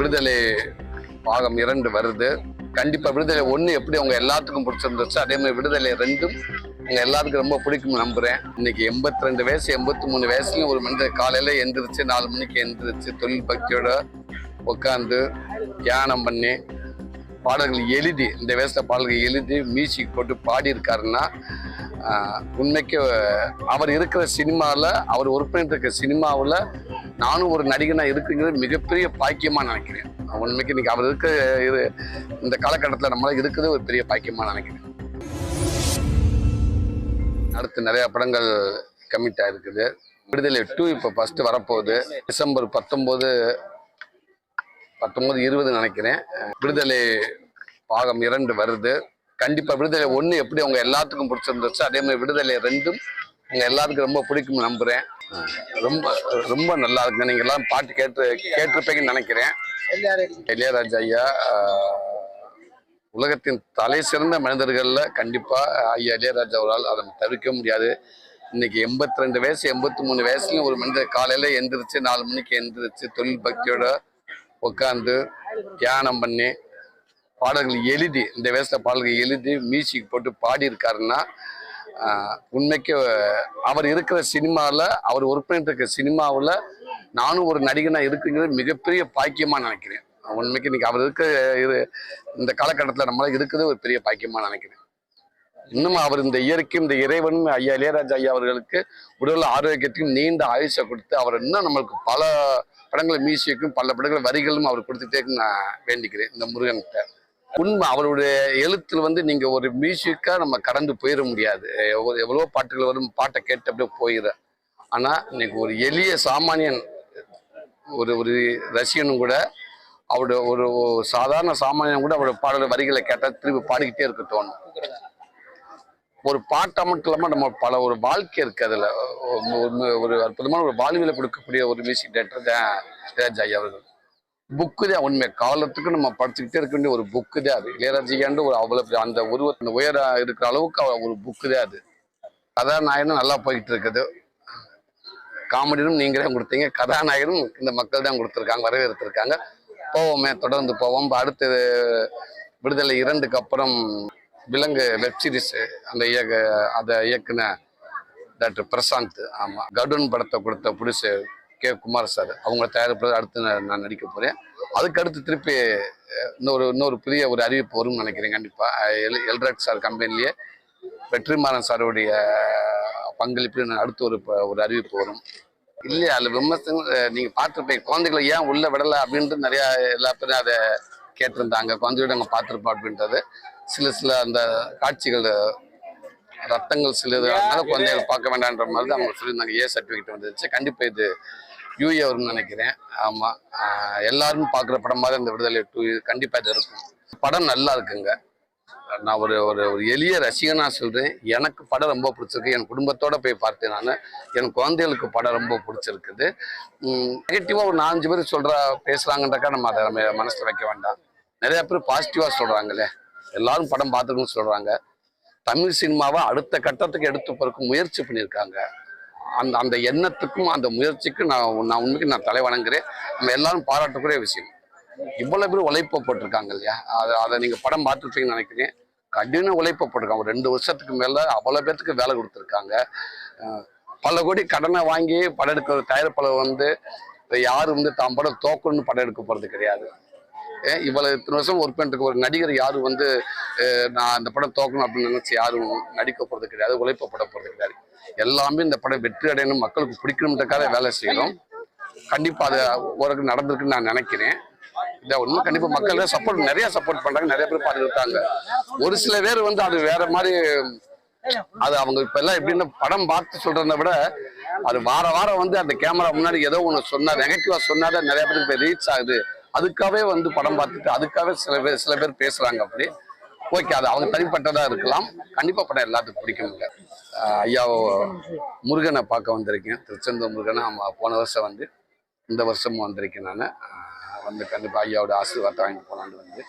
விடுதலை பாகம் இரண்டு வருது. கண்டிப்பா விடுதலை ஒன்று எப்படி அவங்க எல்லாத்துக்கும் பிடிச்சிருந்துச்சு அதே மாதிரி விடுதலை ரெண்டும் உங்க எல்லாத்துக்கும் ரொம்ப பிடிக்கும் நம்புறேன். இன்னைக்கு எண்பத்தி ரெண்டு வயசு எண்பத்தி மூணு வயசுலயும் ஒரு மனிதர் காலையில எந்திரிச்சு நாலு மணிக்கு எந்திரிச்சு தொழில் பக்தியோட உட்காந்து தியானம் பண்ணி பாடல்கள் எழுதி இந்த வயசுல பாடல்கள் எழுதி மியூசிக் போட்டு பாடியிருக்காருன்னா உண்மைக்கு அவர் இருக்கிற சினிமாவில் அவர் ஒர்க் பண்ணிட்டு இருக்க சினிமாவில் நானும் ஒரு நடிகனாக இருக்குங்கிறது மிகப்பெரிய பாக்கியமாக நினைக்கிறேன். உண்மைக்கு இன்னைக்கு அவர் இருக்க இது இந்த காலகட்டத்தில் நம்மளால இருக்கிறது ஒரு பெரிய பாக்கியமாக நினைக்கிறேன். அடுத்து நிறைய படங்கள் கமிட் ஆகிருக்குது விடுதலை டூ இப்போ ஃபஸ்ட்டு வரப்போகுது. டிசம்பர் பத்தொம்போது பத்தொம்போது இருபது நினைக்கிறேன். விடுதலை பாகம் இரண்டு வருது. கண்டிப்பா விடுதலை ஒண்ணு எப்படி அவங்க எல்லாத்துக்கும் பிடிச்சிருந்துச்சு அதே மாதிரி விடுதலை ரெண்டும் உங்க எல்லாத்துக்கும் ரொம்ப பிடிக்கும் நம்புறேன். ரொம்ப ரொம்ப நல்லா இருக்கு நீங்க எல்லாம் பாட்டு கேட்டு கேட்டிருப்பீங்கன்னு நினைக்கிறேன். இளையராஜா ஐயா உலகத்தின் தலை சிறந்த மனிதர்கள்ல கண்டிப்பா ஐயா இளையராஜா அவரால் அதை தவிர்க்க முடியாது. இன்னைக்கு எண்பத்தி ரெண்டு வயசு எண்பத்தி மூணு வயசுலயும் ஒரு மனிதர் காலையில எந்திரிச்சு நாலு மணிக்கு எந்திரிச்சு தொழில் பக்தியோட உட்காந்து தியானம் பண்ணி பாடல்கள் எழுதி இந்த வேஷ பாடல்கள் எழுதி மியூசிக் போட்டு பாடியிருக்காருன்னா உண்மைக்கு அவர் இருக்கிற சினிமாவில் அவர் ஒர்க் பண்ணிட்டு இருக்க சினிமாவில் நானும் ஒரு நடிகனாக இருக்குங்கிறது மிகப்பெரிய பாக்கியமாக நினைக்கிறேன். உண்மைக்கு இன்னைக்கு அவர் இருக்க இது இந்த காலகட்டத்தில் நம்மளால் இருக்கிறது ஒரு பெரிய பாக்கியமாக நினைக்கிறேன். இன்னும் அவர் இந்த இயற்கையும் இந்த இறைவனும் ஐயா இளையராஜா ஐயா அவர்களுக்கு உடல் ஆரோக்கியத்தையும் நீண்ட ஆயுஷை கொடுத்து அவர் இன்னும் நம்மளுக்கு பல படங்கள் மியூசிக்கும் பல படங்கள் வரிகளும் அவர் கொடுத்துட்டே நான் வேண்டிக்கிறேன். இந்த முருகன்கிட்ட உண்மை அவருடைய எழுத்துல வந்து நீங்க ஒரு மியூசிக்கா நம்ம கடந்து போயிட முடியாது. எவ்வளோ- பாட்டுகள் வரும் பாட்டை கேட்டு அப்படியே போயிடுற ஆனா இன்னைக்கு ஒரு எளிய சாமானியன் ஒரு ஒரு ரசிகனும் கூட அவருடைய ஒரு சாதாரண சாமானியன் கூட அவருடைய பாடல் வரிகளை கேட்டால் திரும்பி பாடிக்கிட்டே இருக்க தோணும். ஒரு பாட்டை மட்டும் இல்லாமல் நம்ம பல ஒரு வாழ்க்கை இருக்கு அதில். ஒரு அற்புதமான ஒரு வாழ்வியலை கொடுக்கக்கூடிய ஒரு மியூசிக் டைரக்டர் தான் இளையராஜா அவர்கள். புக்கு தான் உண்மை. காலத்துக்கு நம்ம படிச்சுக்கிட்டே இருக்க வேண்டிய ஒரு புக்கு தான் அது இளையராஜிகாண்டு ஒரு அவ்வளோ அந்த உருவத்தின் உயர இருக்கிற அளவுக்கு ஒரு புக்கு தான் அது. கதாநாயகனும் நல்லா போய்கிட்டு இருக்குது. காமெடியும் நீங்களே கொடுத்தீங்க. கதாநாயகனும் இந்த மக்கள் தான் கொடுத்துருக்காங்க வரவேற்றிருக்காங்க போவோமே தொடர்ந்து போவோம். அடுத்து விடுதலை இரண்டுக்கு அப்புறம் விலங்கு வெப் சீரிஸ் அந்த இயக்க அதை இயக்குன டாக்டர் பிரசாந்த். ஆமாம் கடுன் படத்தை கொடுத்த புடிசு கே குமார் சார் அவங்க தயாரிப்பு அடுத்து நான் நடிக்க போறேன். அதுக்கு அடுத்து திருப்பி இன்னொரு இன்னொரு புதிய ஒரு அறிவிப்பு வரும்னு நினைக்கிறேன் கண்டிப்பா. அஹ், எல் எல்ராட் சார் கம்பெனிலேயே வெற்றிமாறன் சாருடைய பங்களிப்பு அடுத்து ஒரு ஒரு அறிவிப்பு வரும். இல்லையா அதுல விமர்சனம் அஹ், நீங்க பார்த்துருப்பீங்க குழந்தைகளை ஏன் உள்ள விடல அப்படின்ட்டு நிறைய எல்லா பேரும் அதை கேட்டிருந்தாங்க குழந்தையோட அங்கே பார்த்துருப்போம் அப்படின்றது. சில சில அந்த காட்சிகள் ரத்தங்கள் சிலது அதனால குழந்தைகள் பார்க்க வேண்டான்ற மாதிரி தான் அவங்க சொல்லியிருந்தாங்க ஏ சர்டிஃபிகேட் வந்துருச்சு. கண்டிப்பா இது யூஏ வரும்னு நினைக்கிறேன். ஆமாம் எல்லாரும் பார்க்குற படம் மாதிரி அந்த விடுதலை டூ கண்டிப்பாக இது இருக்கும். படம் நல்லா இருக்குங்க. நான் ஒரு ஒரு ஒரு எளிய ரசிகனாக சொல்கிறேன் எனக்கு படம் ரொம்ப பிடிச்சிருக்கு. என் குடும்பத்தோடு போய் பார்த்தேன் நான். என் குழந்தைகளுக்கு படம் ரொம்ப பிடிச்சிருக்குது. நெகட்டிவாக ஒரு நாலஞ்சு பேர் சொல்கிறா பேசுகிறாங்கன்றக்கா நம்ம அதை நம்ம மனசில் வைக்க வேண்டாம். நிறையா பேர் பாசிட்டிவாக சொல்கிறாங்களே எல்லாரும் படம் பார்த்துக்கணும்னு சொல்கிறாங்க தமிழ் சினிமாவை அடுத்த கட்டத்துக்கு எடுத்து போகிறதுக்கு முயற்சி பண்ணியிருக்காங்க. அந்த அந்த எண்ணத்துக்கும் அந்த முயற்சிக்கும் நான் நான் உண்மைக்கு நான் தலை வணங்குறேன். நம்ம எல்லாரும் பாராட்டக்கூடிய விஷயம். இவ்வளவு பேர் உழைப்பு போட்டிருக்காங்க இல்லையா? அதை அதை நீங்கள் படம் பார்த்துருப்பீங்கன்னு நினைக்கிறேன். கடின உழைப்பு போட்டிருக்காங்க. ஒரு ரெண்டு வருஷத்துக்கு மேலே அவ்வளோ பேர்த்துக்கு வேலை கொடுத்துருக்காங்க. பல கோடி கடனை வாங்கி படம் எடுக்கிற தயாரிப்பாளர் வந்து யார் வந்து தாம் படம் தோக்கணும்னு படம் எடுக்க போகிறது கிடையாது. ஏன் இவ்வளவு இத்தனை வருஷம் ஒர்க் பண்ணிட்டு ஒரு நடிகர் யாரும் வந்து நான் இந்த படம் தோக்கணும் அப்படின்னு நினச்சி யாரும் நடிக்க போகிறது கிடையாது உழைப்பப்பட போகிறது கிடையாது. எல்லாமே இந்த படம் வெற்றி அடையணும் மக்களுக்கு பிடிக்கணுன்றக்காக வேலை செய்யணும் கண்டிப்பா அது ஓரளவுக்கு நடந்திருக்குன்னு நான் நினைக்கிறேன். இதை ஒன்றும் கண்டிப்பாக மக்கள் சப்போர்ட் நிறைய சப்போர்ட் பண்றாங்க நிறைய பேர் பார்த்துருக்காங்க ஒரு சில பேர் வந்து அது வேற மாதிரி அது அவங்க இப்ப எல்லாம் எப்படின்னா படம் பார்த்து சொல்றத விட அது வார வாரம் வந்து அந்த கேமரா முன்னாடி ஏதோ ஒன்று சொன்னா நெகட்டிவா சொன்னாதான் நிறைய பேருக்கு ரீச் ஆகுது. அதுக்காகவே வந்து படம் பார்த்துட்டு அதுக்காகவே சில பேர் சில பேர் பேசுறாங்க அப்படி. ஓகே அது அவங்க தனிப்பட்டதா இருக்கலாம். கண்டிப்பா படம் எல்லாத்துக்கும் பிடிக்குங்க ஆஹ் ஐயா முருகனை பார்க்க வந்திருக்கேன். திருச்செந்தூர் முருகனை ஆமா போன வருஷம் வந்து இந்த வருஷமும் வந்திருக்கேன் நான். வந்து கண்டிப்பா ஐயாவோட ஆசீர்வாதத்தை வாங்கிட்டு போலான்னு வந்து.